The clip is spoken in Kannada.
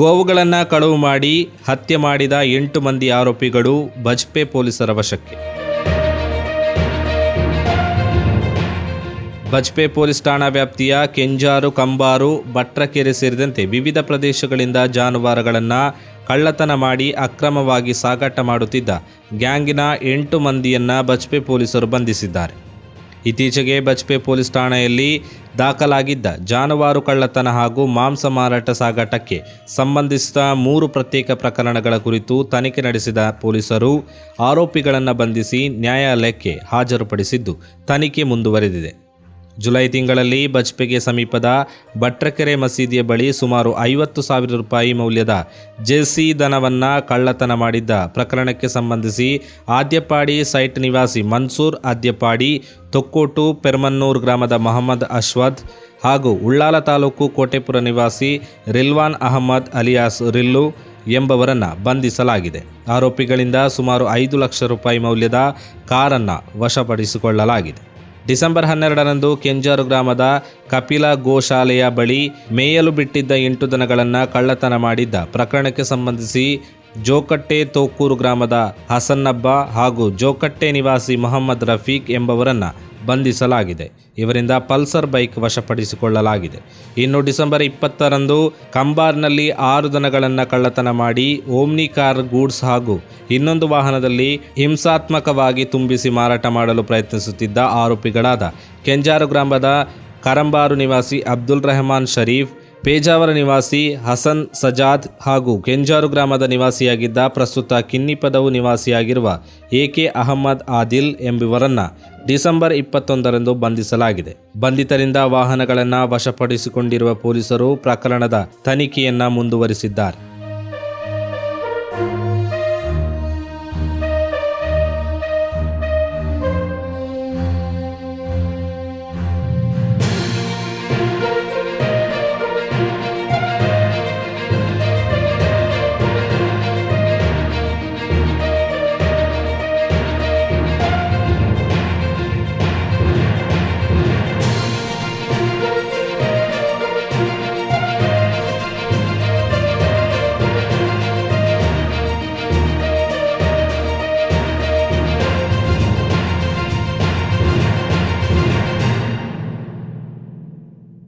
ಗೋವುಗಳನ್ನು ಕಳವು ಮಾಡಿ ಹತ್ಯೆ ಮಾಡಿದ ಎಂಟು ಮಂದಿ ಆರೋಪಿಗಳು ಬಜ್ಪೆ ಪೊಲೀಸರ ವಶಕ್ಕೆ. ಬಜ್ಪೆ ಪೊಲೀಸ್ ಠಾಣಾ ವ್ಯಾಪ್ತಿಯ ಕೆಂಜಾರು, ಕಂಬಾರು, ಭಟ್ರಕೆರೆ ಸೇರಿದಂತೆ ವಿವಿಧ ಪ್ರದೇಶಗಳಿಂದ ಜಾನುವಾರುಗಳನ್ನು ಕಳ್ಳತನ ಮಾಡಿ ಅಕ್ರಮವಾಗಿ ಸಾಗಾಟ ಮಾಡುತ್ತಿದ್ದ ಗ್ಯಾಂಗಿನ ಎಂಟು ಮಂದಿಯನ್ನು ಬಜ್ಪೆ ಪೊಲೀಸರು ಬಂಧಿಸಿದ್ದಾರೆ. ಇತ್ತೀಚೆಗೆ ಬಜ್ಪೆ ಪೊಲೀಸ್ ಠಾಣೆಯಲ್ಲಿ ದಾಖಲಾಗಿದ್ದ ಜಾನುವಾರು ಕಳ್ಳತನ ಹಾಗೂ ಮಾಂಸ ಮಾರಾಟ ಸಾಗಾಟಕ್ಕೆ ಸಂಬಂಧಿಸಿದ ಮೂರು ಪ್ರತ್ಯೇಕ ಪ್ರಕರಣಗಳ ಕುರಿತು ತನಿಖೆ ನಡೆಸಿದ ಪೊಲೀಸರು ಆರೋಪಿಗಳನ್ನು ಬಂಧಿಸಿ ನ್ಯಾಯಾಲಯಕ್ಕೆ ಹಾಜರುಪಡಿಸಿದ್ದು ತನಿಖೆ ಮುಂದುವರೆದಿದೆ. ಜುಲೈ ತಿಂಗಳಲ್ಲಿ ಬಜ್ಪೆಗೆ ಸಮೀಪದ ಭಟ್ರಕೆರೆ ಮಸೀದಿಯ ಬಳಿ ಸುಮಾರು ಐವತ್ತು ಸಾವಿರ ರೂಪಾಯಿ ಮೌಲ್ಯದ ಜೆಸಿ ದನವನ್ನು ಕಳ್ಳತನ ಮಾಡಿದ್ದ. ಪ್ರಕರಣಕ್ಕೆ ಸಂಬಂಧಿಸಿ ಆದ್ಯಪಾಡಿ ಸೈಟ್ ನಿವಾಸಿ ಮನ್ಸೂರ್, ಆದ್ಯಪಾಡಿ ತೊಕ್ಕೋಟು, ಪೆರ್ಮನ್ನೂರ್ ಗ್ರಾಮದ ಮೊಹಮ್ಮದ್ ಅಶ್ವದ್ ಹಾಗೂ ಉಳ್ಳಾಲ ತಾಲೂಕು ಕೋಟೆಪುರ ನಿವಾಸಿ ರಿಲ್ವಾನ್ ಅಹಮ್ಮದ್ ಅಲಿಯಾಸ್ ರಿಲ್ಲು ಎಂಬವರನ್ನು ಬಂಧಿಸಲಾಗಿದೆ. ಆರೋಪಿಗಳಿಂದ ಸುಮಾರು ಐದು ಲಕ್ಷ ರೂಪಾಯಿ ಮೌಲ್ಯದ ಕಾರನ್ನು ವಶಪಡಿಸಿಕೊಳ್ಳಲಾಗಿದೆ. ಡಿಸೆಂಬರ್ ಹನ್ನೆರಡರಂದು ಕೆಂಜಾರು ಗ್ರಾಮದ ಕಪಿಲ ಗೋಶಾಲೆಯ ಬಳಿ ಮೇಯಲು ಬಿಟ್ಟಿದ್ದ ಎಂಟು ದನಗಳನ್ನು ಕಳ್ಳತನ ಮಾಡಿದ್ದ. ಪ್ರಕರಣಕ್ಕೆ ಸಂಬಂಧಿಸಿ ಜೋಕಟ್ಟೆ ತೋಕೂರು ಗ್ರಾಮದ ಹಸನ್ನಬ್ಬ ಹಾಗೂ ಜೋಕಟ್ಟೆ ನಿವಾಸಿ ಮೊಹಮ್ಮದ್ ರಫೀಕ್ ಎಂಬವರನ್ನು ಬಂಧಿಸಲಾಗಿದೆ. ಇವರಿಂದ ಪಲ್ಸರ್ ಬೈಕ್ ವಶಪಡಿಸಿಕೊಳ್ಳಲಾಗಿದೆ. ಇನ್ನು ಡಿಸೆಂಬರ್ ಇಪ್ಪತ್ತರಂದು ಕಂಬಾರ್ನಲ್ಲಿ ಆರು ದನಗಳನ್ನು ಕಳ್ಳತನ ಮಾಡಿ ಓಮ್ನಿ ಕಾರ್ ಗೂಡ್ಸ್ ಹಾಗೂ ಇನ್ನೊಂದು ವಾಹನದಲ್ಲಿ ಹಿಂಸಾತ್ಮಕವಾಗಿ ತುಂಬಿಸಿ ಮಾರಾಟ ಮಾಡಲು ಪ್ರಯತ್ನಿಸುತ್ತಿದ್ದ ಆರೋಪಿಗಳಾದ ಕೆಂಜಾರು ಗ್ರಾಮದ ಕರಂಬಾರು ನಿವಾಸಿ ಅಬ್ದುಲ್ ರೆಹಮಾನ್ ಶರೀಫ್ ಪೇಜಾವರ ನಿವಾಸಿ ಹಸನ್ ಸಜಾದ್ ಹಾಗೂ ಕೆಂಜಾರು ಗ್ರಾಮದ ನಿವಾಸಿಯಾಗಿದ್ದ ಪ್ರಸ್ತುತ ಕಿನ್ನಿಪದವು ನಿವಾಸಿಯಾಗಿರುವ ಎ ಕೆ ಅಹಮ್ಮದ್ ಆದಿಲ್ ಎಂಬುವರನ್ನು ಡಿಸೆಂಬರ್ ಇಪ್ಪತ್ತೊಂದರಂದು ಬಂಧಿಸಲಾಗಿದೆ. ಬಂಧಿತರಿಂದ ವಾಹನಗಳನ್ನು ವಶಪಡಿಸಿಕೊಂಡಿರುವ ಪೊಲೀಸರು ಪ್ರಕರಣದ ತನಿಖೆಯನ್ನು ಮುಂದುವರಿಸಿದ್ದಾರೆ.